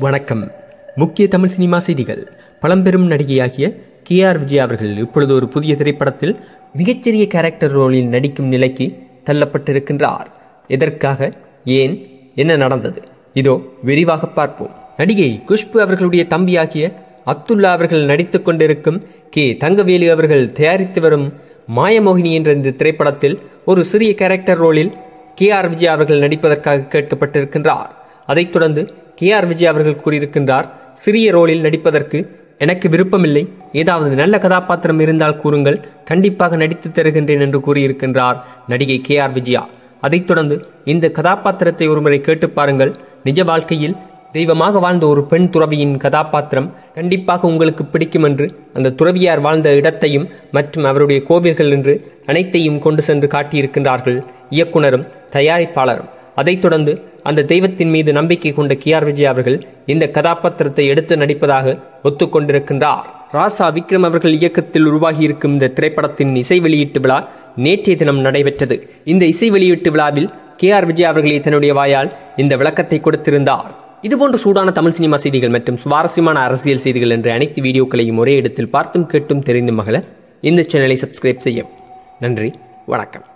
வணக்கம். முக்கிய தமிழ் சினிமா செய்திகள். பழம்பெரும் நடிகையாகிய கே ஆர் விஜய் அவர்கள் இப்பொழுது ஒரு புதிய திரைப்படத்தில் மிகச்சிறிய கேரக்டர் ரோலில் நடிக்கும் நிலைக்கு தள்ளப்பட்டிருக்கின்றார். எதற்காக? ஏன்? என்ன நடந்தது? இதோ விரிவாக பார்ப்போம். நடிகை குஷ்பு அவர்களுடைய தம்பியாகிய அப்துல்லா அவர்கள் நடித்துக் கொண்டிருக்கும் கே. தங்கவேலு அவர்கள் தயாரித்து வரும் மாயமோகினி என்ற இந்த திரைப்படத்தில் ஒரு சிறிய கேரக்டர் ரோலில் கே. ஆர் விஜய் அவர்கள் நடிப்பதற்காக கேட்கப்பட்டிருக்கின்றார். அதைத் தொடர்ந்து கே ஆர் விஜய் அவர்கள் கூறியிருக்கின்றார் சிறிய ரோலில் நடிப்பதற்கு எனக்கு விருப்பமில்லை. ஏதாவது நல்ல கதாபாத்திரம் இருந்தால் கூறுங்கள். கண்டிப்பாக நடித்து தருகின்றேன் என்று கூறியிருக்கின்றார் நடிகை கே ஆர் விஜயா. அதைத் தொடர்ந்து இந்த கதாபாத்திரத்தை ஒருமுறை கேட்டு பாருங்கள். நிஜ வாழ்க்கையில் தெய்வமாக வாழ்ந்த ஒரு பெண் துறவியின் கதாபாத்திரம் கண்டிப்பாக உங்களுக்கு பிடிக்கும் என்று அந்த துறவியார் வாழ்ந்த இடத்தையும் மற்றும் அவருடைய கோவில்கள் என்று அனைத்தையும் கொண்டு சென்று காட்டியிருக்கின்றார்கள் இயக்குனரும் தயாரிப்பாளரும். அதைத் தொடர்ந்து அந்த தெய்வத்தின் மீது நம்பிக்கை கொண்ட கியார் ஆர் விஜய் அவர்கள் இந்த கதாபாத்திரத்தை எடுத்து நடிப்பதாக ஒத்துக்கொண்டிருக்கின்றார். ராசா விக்ரம் அவர்கள் இயக்கத்தில் உருவாகியிருக்கும் இந்த திரைப்படத்தின் இசை வெளியீட்டு விழா நேற்றைய தினம் நடைபெற்றது. இந்த இசை வெளியீட்டு விழாவில் கே ஆர் விஜய் அவர்களே தன்னுடைய வாயால் இந்த விளக்கத்தை கொடுத்திருந்தார். இதுபோன்ற சூடான தமிழ் சினிமா செய்திகள் மற்றும் சுவாரஸ்யமான அரசியல் செய்திகள் என்ற அனைத்து வீடியோக்களையும் ஒரே இடத்தில் பார்த்தும் கேட்டும் தெரிந்தும் மகள இந்த சேனலை சப்ஸ்கிரைப் செய்யும் நன்றி வணக்கம்.